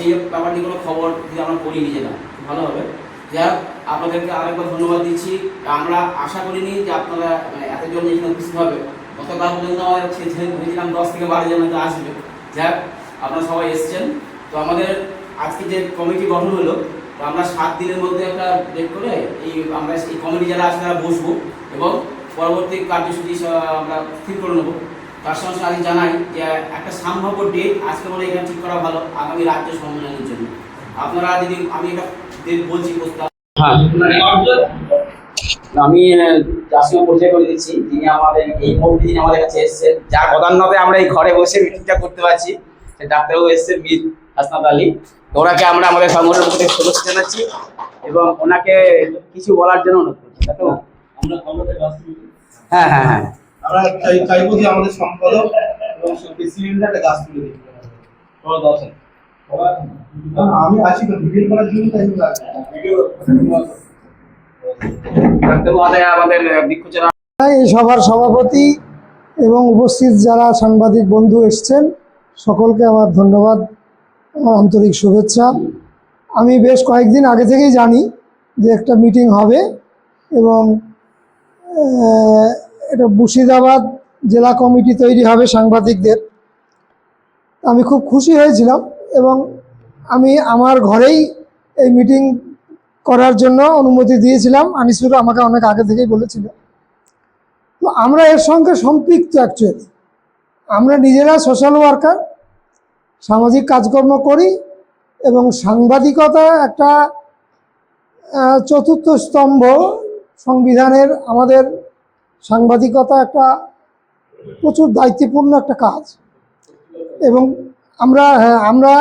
সেই ব্যাপার নিয়ে কোনো খবর যদি আমরা করি নিজেরা ভালো হবে। যাক আপনাদেরকে আরেকবার ধন্যবাদ দিচ্ছি। আমরা আশা করিনি যে আপনারা মানে এতজন এখানে উপস্থিত হবে। গতকাল পর্যন্ত আমাদের ছেলে ছেলে ভেবেছিলাম দশ থেকে বারো জন আসবে। যাক আপনারা সবাই এসছেন। তো আমাদের আজকে যে কমিটি গঠন হলো, তো আমরা সাত দিনের মধ্যে একটা ডেট করে এই, আমরা এই কমিটি যারা আছে তারা বসবো এবং পরবর্তী কার্যসূচি আমরা স্থির করে নেব। তার সঙ্গে সঙ্গে আমি জানাই যে একটা সম্ভাব্য ডেট আজকে বলে এখানে ঠিক করা ভালো আগামী রাজ্য সম্মেলনের জন্য। আপনারা যদি আমি ডেট বলছি প্রস্তাব। হ্যাঁ। আমি যার সঙ্গে পরিচয় করে দিচ্ছি যিনি আমাদের এই মুহূর্তে যিনি আমাদের কাছে এসেছেন যার বদান্নতে আমরা এই ঘরে বসে মিটিংটা করতে পারছি ডাক্তারবাবু এসেছেন মীর হাসনাত আলী। তো ওনাকে আমরা আমাদের সংগঠনের পক্ষ থেকে শুভেচ্ছা জানাচ্ছি এবং ওনাকে কিছু বলার জন্য অনুরোধ করছি হ্যাঁ হ্যাঁ হ্যাঁ। আমরা চাই- চাইব যে আমাদের সম্পাদক এবং একটা গাছ তুলে দিই আমি আছি তো ভিডিও করার জন্য তাই এই সভার সভাপতি এবং উপস্থিত যারা সাংবাদিক বন্ধু এসছেন সকলকে আমার ধন্যবাদ আমার আন্তরিক শুভেচ্ছা। আমি বেশ কয়েকদিন আগে থেকেই জানি যে একটা মিটিং হবে এবং এটা মুর্শিদাবাদ জেলা কমিটি তৈরি হবে সাংবাদিকদের। আমি খুব খুশি হয়েছিলাম এবং আমি আমার ঘরেই এই মিটিং করার জন্য অনুমতি দিয়েছিলাম। আনিসুর আমাকে অনেক আগে থেকেই বলেছিল। তো আমরা এর সঙ্গে সম্পৃক্ত অ্যাকচুয়ালি আমরা নিজেরা সোশ্যাল ওয়ার্কার সামাজিক কাজকর্ম করি এবং সাংবাদিকতা একটা চতুর্থ স্তম্ভ সংবিধানের আমাদের সাংবাদিকতা একটা প্রচুর দায়িত্বপূর্ণ একটা কাজ। এবং আমরা হ্যাঁ আমরা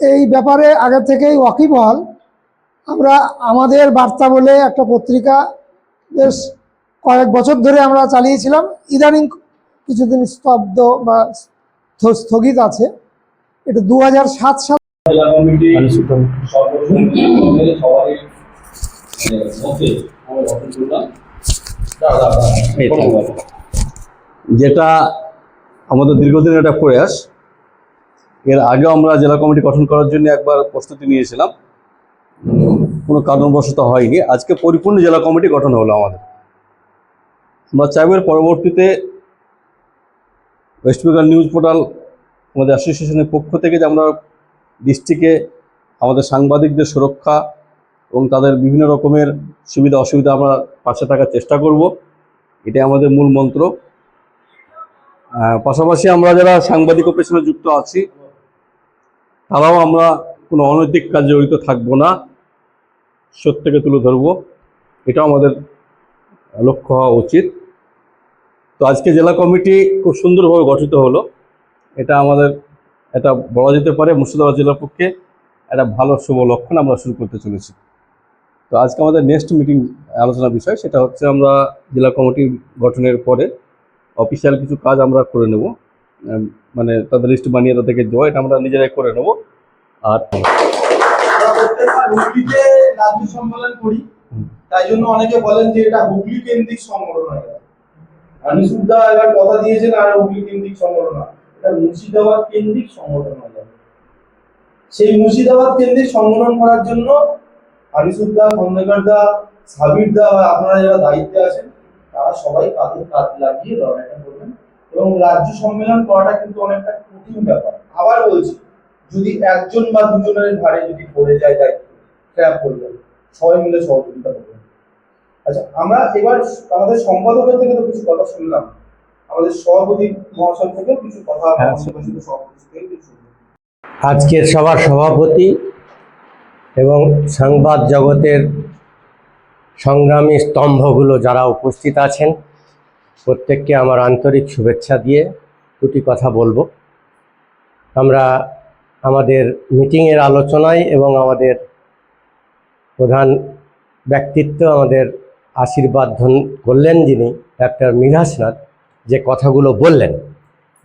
এই ব্যাপারে আগে থেকেই ওয়াকিবহাল। আমরা আমাদের বার্তা বলে একটা পত্রিকা বেশ কয়েক বছর ধরে আমরা চালিয়েছিলাম। ইদানিং কিছুদিন স্তব্ধ বা স্থগিত আছে। এটা দু হাজার সাত সাল যেটা আমাদের দীর্ঘদিনের একটা প্রয়াস। এর আগে আমরা জেলা কমিটি গঠন করার জন্য একবার প্রস্তুতি নিয়েছিলাম। কোনো কারণবশত হয়নি। আজকে পরিপূর্ণ জেলা কমিটি গঠন হলো আমাদের। আমরা চাইব এর পরবর্তীতে ওয়েস্ট বেঙ্গল নিউজ পোর্টাল আমাদের অ্যাসোসিয়েশনের পক্ষ থেকে যে আমরা ডিস্ট্রিক্টে আমাদের সাংবাদিকদের সুরক্ষা এবং তাদের বিভিন্ন রকমের সুবিধা অসুবিধা আমরা পাশে থাকার চেষ্টা করব। এটাই আমাদের মূল মন্ত্র। পাশাপাশি আমরা যারা সাংবাদিক পেছনে যুক্ত আছি, তারাও আমরা কোনো অনৈতিক কাজে জড়িত থাকব না। সত্যকে তুলে ধরবো। এটাও আমাদের লক্ষ্য হওয়া উচিত। তো আজকে জেলা কমিটি খুব সুন্দরভাবে গঠিত হলো। এটা আমাদের এটা বলা যেতে পারে মুর্শিদাবাদ জেলার পক্ষে একটা ভালো শুভ লক্ষণ আমরা শুরু করতে চলেছি। তো আজকে আমাদের নেক্সট মিটিং আলোচনার বিষয় সেটা হচ্ছে আমরা জেলা কমিটি গঠনের পরে অফিসিয়াল কিছু কাজ আমরা করে নেব। মানে তাদের লিস্ট বানিয়ে তাদেরকে দেওয়া এটা আমরা নিজেরাই করে নেব। আর রাজ্য সম্মেলন করি। তাই জন্য অনেকে বলেন যে এটা হুগলি কেন্দ্রিক সংগঠন হয়ে গেছে আনিসুদ্দা এবার কথা দিয়েছেন আর হুগলি কেন্দ্রিক সংগঠন এটা মুর্শিদাবাদ কেন্দ্রিক সংগঠন হয়ে যাবে সেই মুর্শিদাবাদ কেন্দ্রিক সংগঠন করার জন্য আনিসুদ্দা খন্দকারদা সাবিরদা আপনারা যারা দায়িত্বে আছেন তারা সবাই কাঁধে কাঁধ লাগিয়ে লড়াইটা করবেন। এবং রাজ্য সম্মেলন করাটা কিন্তু অনেকটা কঠিন ব্যাপার। আবার বলছি যদি একজন বা দুজনের ঘাড়ে যদি পড়ে যায় দায়িত্ব ট্র্যাপ করবে সবাই মিলে সহযোগিতা করবে আচ্ছা আমরা এবার আমাদের সম্পাদকের থেকে তো কিছু কথা শুনলাম। আমাদের সভাপতি মহাশয় থেকেও কিছু কথা হ্যাঁ, সভাপতি থেকে কিছু। আজকের সভার সভাপতি এবং সংবাদ জগতের সংগ্রামী স্তম্ভগুলো যারা উপস্থিত আছেন, প্রত্যেককে আমার আন্তরিক শুভেচ্ছা দিয়ে দুটি কথা বলব। আমরা আমাদের মিটিংয়ের আলোচনায় এবং আমাদের প্রধান ব্যক্তিত্ব আমাদের আশীর্বাদ করলেন যিনি, ডাক্তার মিরাজনাথ যে কথাগুলো বললেন,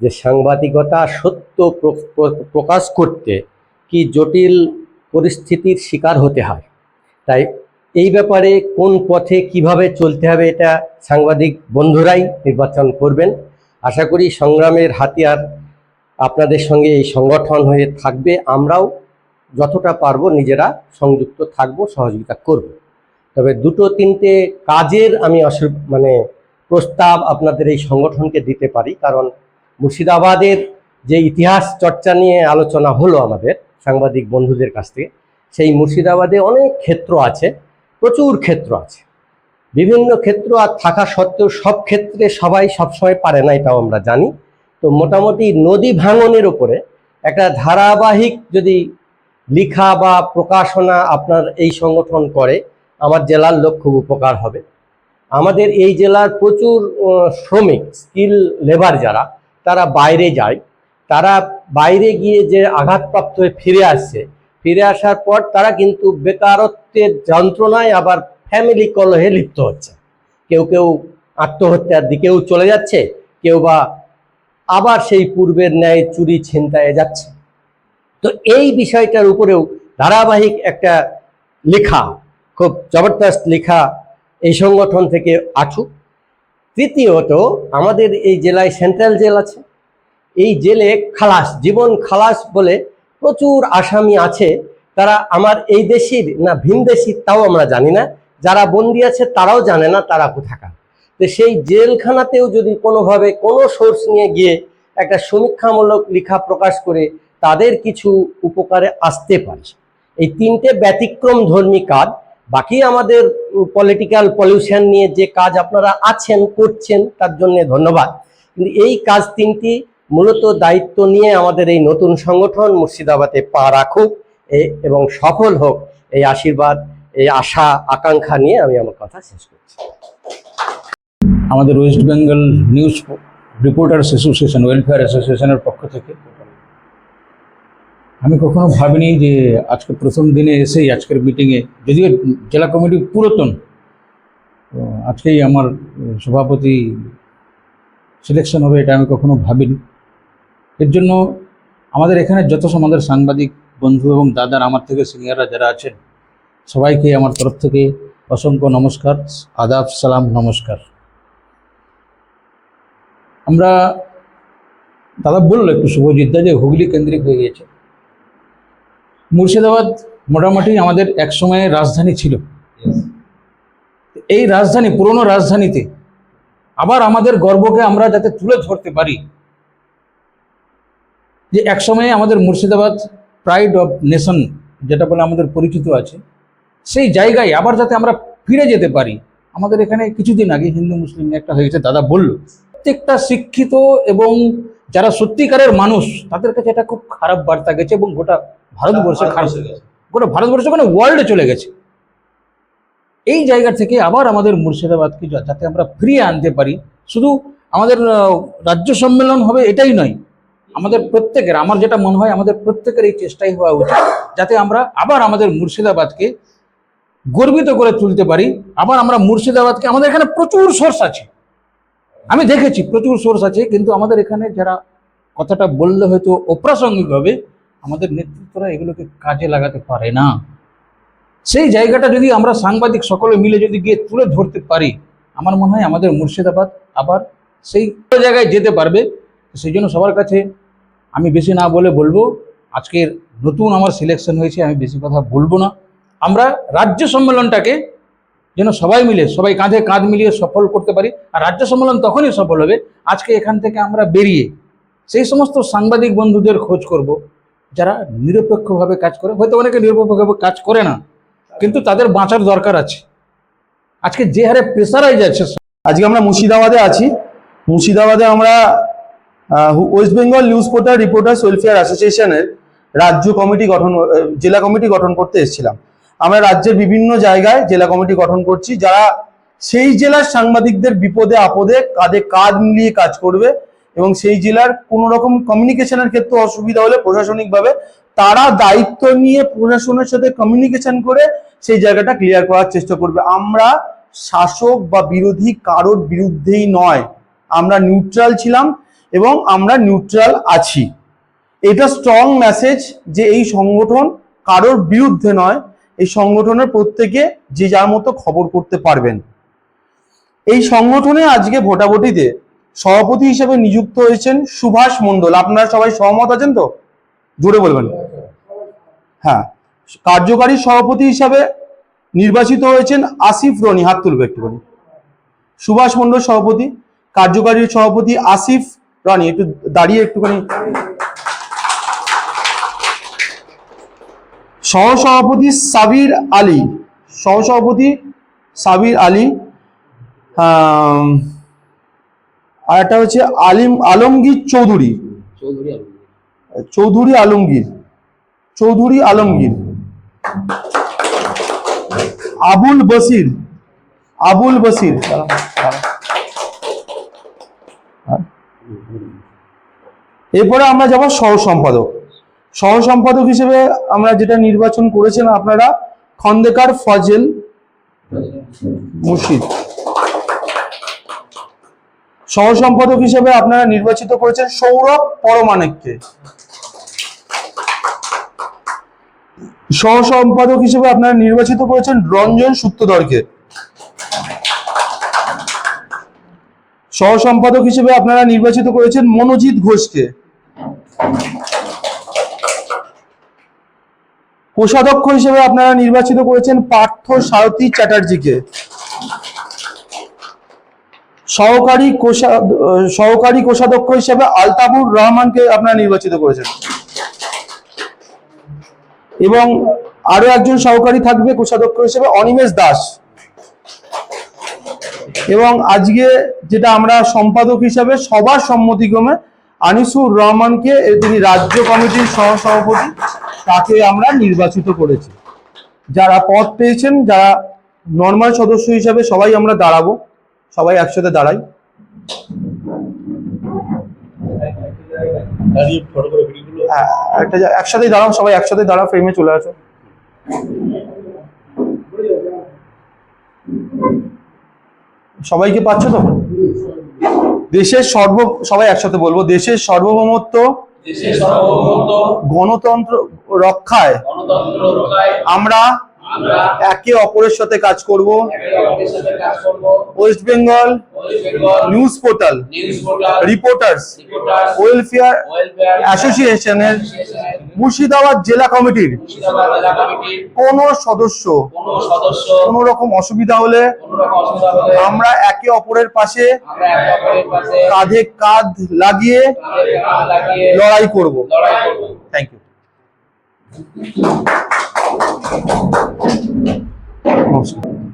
যে সাংবাদিকতা সত্য প্র- প্র- প্রকাশ করতে কি জটিল পরিস্থিতির শিকার হতে হয়। তাই এই ব্যাপারে কোন পথে কীভাবে চলতে হবে এটা সাংবাদিক বন্ধুরাই নির্বাচন করবেন। আশা করি সংগ্রামের হাতিয়ার আপনাদের সঙ্গে এই সংগঠন হয়ে থাকবে। আমরাও যতটা পারব নিজেরা সংযুক্ত থাকব, সহযোগিতা করব। তবে দুটো তিনটে কাজের আমি অসু মানে প্রস্তাব আপনাদের এই সংগঠনকে দিতে পারি। কারণ মুর্শিদাবাদের যে ইতিহাস চর্চা নিয়ে আলোচনা হলো আমাদের সাংবাদিক বন্ধুদের কাছ থেকে, সেই মুর্শিদাবাদে অনেক ক্ষেত্র আছে, প্রচুর ক্ষেত্র আছে। বিভিন্ন ক্ষেত্র আর থাকা সত্ত্বেও সব ক্ষেত্রে সবাই সবসময় পারে না, এটাও আমরা জানি। তো মোটামুটি নদী ভাঙনের উপরে একটা ধারাবাহিক যদি লিখা বা প্রকাশনা আপনার এই সংগঠন করে, আমার জেলার লোক খুব উপকার হবে। আমাদের এই জেলার প্রচুর শ্রমিক স্কিল লেবার যারা, তারা বাইরে যায়। তারা বাইরে গিয়ে যে আঘাতপ্রাপ্ত হয়ে ফিরে আসছে ফিরে আসার পর তারা কিন্তু বেকারত্বের যন্ত্রণায় আবার ফ্যামিলি কলহে লিপ্ত হচ্ছে। কেউ কেউ আত্মহত্যার দিকেও চলে যাচ্ছে, কেউ বা আবার সেই পূর্বের ন্যায় চুরি ছিনতায় যাচ্ছে। তো এই বিষয়টার উপরেও ধারাবাহিক একটা লেখা, খুব জবরদস্ত লেখা এই সংগঠন থেকে আছুক তৃতীয়ত, আমাদের এই জেলায় সেন্ট্রাল জেল আছে। এই জেলে খালাস, জীবন খালাস বলে প্রচুর আসামি আছে। তারা আমার এই দেশির না ভিন দেশির তাও আমরা জানি না। যারা বন্দি আছে তারাও জানে না তারা কোথাকার। তো সেই জেলখানাতেও যদি কোনোভাবে কোনো সোর্স নিয়ে গিয়ে একটা সমীক্ষামূলক লেখা প্রকাশ করে তাদের কিছু উপকারে আসতে পারে। এই তিনটে ব্যতিক্রম ধর্মী কাজ, বাকি আমাদের পলিটিক্যাল পলিউশন নিয়ে যে কাজ আপনারা আছেন, করছেন, তার জন্য ধন্যবাদ। কিন্তু এই কাজ তিনটি মূলত দায়িত্ব নিয়ে আমাদের এই নতুন সংগঠন মুর্শিদাবাদে পা রাখুক এবং সফল হোক এই আশীর্বাদ, এই আশা, আকাঙ্ক্ষা নিয়ে আমি আমার কথা শেষ করছি। আমাদের West Bengal news reporters association welfare অ্যাসোসিয়েশনের পক্ষ থেকে আমি কখনো ভাবিনি যে আজকে প্রথম দিনে এসেই আজকের মিটিংয়ে যদিও জেলা কমিটি পুরাতন আজকেই আমার সভাপতি সিলেকশন হবে এটা আমি কখনো ভাবিনি। এর জন্য আমাদের এখানে যত আমাদের সাংবাদিক বন্ধু এবং দাদার আমার থেকে সিনিয়ররা যারা আছেন সবাইকে আমার তরফ থেকে অসংখ্য নমস্কার আদাব সালাম নমস্কার। আমরা দাদা বলল একটু শুভজিৎ দা যে হুগলি কেন্দ্রিক হয়ে গিয়েছে। মুর্শিদাবাদ মোটামুটি আমাদের এক সময়ে রাজধানী ছিল। এই রাজধানী পুরনো রাজধানীতে আবার আমাদের গর্বকে আমরা যাতে তুলে ধরতে পারি যে এক সময়ে আমাদের মুর্শিদাবাদ প্রাইড অফ নেশন যেটা বলে আমাদের পরিচিত আছে, সেই জায়গায় আবার যাতে আমরা ফিরে যেতে পারি, আমাদের এখানে কিছুদিন আগে হিন্দু, মুসলিম একটা হয়েছে, দাদা বলল, প্রত্যেকটা শিক্ষিত এবং যারা সত্যিকারের মানুষ, তাদের কাছে এটা খুব খারাপ বার্তা গেছে এবং গোটা ভারতবর্ষে খারাপ হয়ে গেছে। গোটা ভারতবর্ষ মানে ওয়ার্ল্ডে চলে গেছে। এই জায়গা থেকে আবার আমাদের মুর্শিদাবাদকে যাতে আমরা ফিরিয়ে আনতে পারি, শুধু আমাদের রাজ্য সম্মেলন হবে এটাই নয় আমাদের প্রত্যেকের, আমার যেটা মনে হয় আমাদের প্রত্যেকের এই চেষ্টাই হওয়া উচিত যাতে আমরা আবার আমাদের মুর্শিদাবাদকে গর্বিত করে তুলতে পারি, আবার আমরা মুর্শিদাবাদকে, আমাদের এখানে প্রচুর সোর্স আছে। আমি দেখেছি প্রচুর সোর্স আছে, কিন্তু আমাদের এখানে যারা কথাটা বললে হয়তো অপ্রাসঙ্গিক হবে, আমাদের নেতৃত্বরা এগুলোকে কাজে লাগাতে পারে না। সেই জায়গাটা যদি আমরা সাংবাদিক সকলে মিলে যদি গিয়ে তুলে ধরতে পারি, আমার মনে হয় আমাদের মুর্শিদাবাদ আবার সেই জায়গায় যেতে পারবে। সেই জন্য সবার কাছে আমি বেশি না বলে বলব, আজকের নতুন আমার সিলেকশন হয়েছে, আমি বেশি কথা বলব না। আমরা রাজ্য সম্মেলনটাকে যেন সবাই মিলে, সবাই কাঁধে কাঁধ মিলিয়ে সফল করতে পারি, আর রাজ্য সম্মেলন তখনই সফল হবে, আজকে এখান থেকে আমরা বেরিয়ে সেই সমস্ত সাংবাদিক বন্ধুদের খোঁজ করব, যারা নিরপেক্ষভাবে কাজ করে, হয়তো অনেকে নিরপেক্ষভাবে কাজ করে না, কিন্তু তাদের বাঁচার দরকার আছে। আজকে যে হারে প্রেসারাইজ আছে, আজকে আমরা মুর্শিদাবাদে আছি। মুর্শিদাবাদে আমরা West Bengal news portal reporters welfare অ্যাসোসিয়েশনের রাজ্য কমিটি গঠন জেলা কমিটি গঠন করতে এসেছিলাম। আমরা রাজ্যের বিভিন্ন জায়গায় জেলা কমিটি গঠন করছি, যারা সেই জেলার সাংবাদিকদের বিপদে, আপদে কাঁধে কাঁধ মিলিয়ে কাজ করবে এবং সেই জেলার কোনো রকম কমিউনিকেশনের ক্ষেত্রে অসুবিধা হলে প্রশাসনিকভাবে তারা দায়িত্ব নিয়ে প্রশাসনের সাথে কমিউনিকেশন করে সেই জায়গাটা ক্লিয়ার করার চেষ্টা করবে। আমরা শাসক বা বিরোধী কারোর বিরুদ্ধেই নয়। আমরা নিউট্রাল ছিলাম এবং আমরা নিউট্রাল আছি। এটা স্ট্রং মেসেজ যে এই সংগঠন কারোর বিরুদ্ধে নয়, এই সংগঠনের প্রত্যেকে যে যার মতো খবর করতে পারবেন। এই সংগঠনে আজকে ভোটাভুটিতে সভাপতি হিসেবে নিযুক্ত হয়েছেন সুভাষ মণ্ডল। আপনারা সবাই সহমত আছেন তো? জোরে বলবেন। হ্যাঁ কার্যকারী সভাপতি হিসাবে নির্বাচিত হয়েছেন আসিফ রনি। হাত তুলবে একটুখানি। সুভাষ মণ্ডল সভাপতি, কার্যকারী সভাপতি আসিফ রনি একটু দাঁড়িয়ে একটুখানি। সহসভাপতি সাবির আলী সহসভাপতি সাবির আলী আর একটা হচ্ছে আলিম আলমগীর চৌধুরী। চৌধুরী চৌধুরী আলমগীর চৌধুরী আলমগীর। আবুল বসির আবুল বসির দাঁড়াও, দাঁড়াও। হ্যাঁ। এরপরে আমরা যাব সহ সম্পাদক। সহ সম্পাদক হিসেবে আমরা যেটা নির্বাচন করেছেন আপনারা, খন্দেকার ফজল মুর্শিদ। সহ সম্পাদক হিসেবে আপনারা নির্বাচিত করেছেন সৌরভ পরমাণিককে। সহ সম্পাদক হিসেবে আপনারা নির্বাচিত করেছেন রঞ্জন সূত্রধরকে। সহ সম্পাদক হিসেবে আপনারা নির্বাচিত করেছেন মনোজিৎ ঘোষকে। কোষাধ্যক্ষ হিসেবে আপনারা নির্বাচিত করেছেন পার্থ সারথী চ্যাটার্জিকে। সহকারী কোষা, সহকারী কোষাধ্যক্ষ হিসেবে আলতাবুর রহমানকে আপনারা নির্বাচিত করেছেন। এবং আরও একজন সহকারী থাকবে কোষাধ্যক্ষ হিসেবে অনিমেষ দাস। এবং আজকে যেটা আমরা সম্পাদক হিসাবে সবার সম্মতিক্রমে আনিসুর রহমানকে তিনি রাজ্য কমিটির সহ সভাপতি তাকে আমরা নির্বাচিত করেছি। যারা পদ পেয়েছেন যারা নর্মাল সদস্য হিসাবে সবাই আমরা দাঁড়াবো। সবাই একসাথে দাঁড়াই। হ্যাঁ, একটা একসাথে দাঁড়াও সবাই একসাথে দাঁড়াও ফ্রেমে চলে আসো। সবাইকে পাচ্ছ তো? দেশের সর্ব সবাই একসাথে বলব দেশের সার্বভৌমত্ব দেশের সার্বভৌমত্ব গণতন্ত্র রক্ষায় আমরা একে অপরের সাথে কাজ করব। করব। West Bengal news portal reporters welfare অ্যাসোসিয়েশনের মুর্শিদাবাদ জেলা কমিটির কোন সদস্য কোনো রকম অসুবিধা হলে আমরা একে অপরের পাশে কাঁধে কাঁধ লাগিয়ে লড়াই কাঁধ থ্যাংক লড়াই 고맙습니다.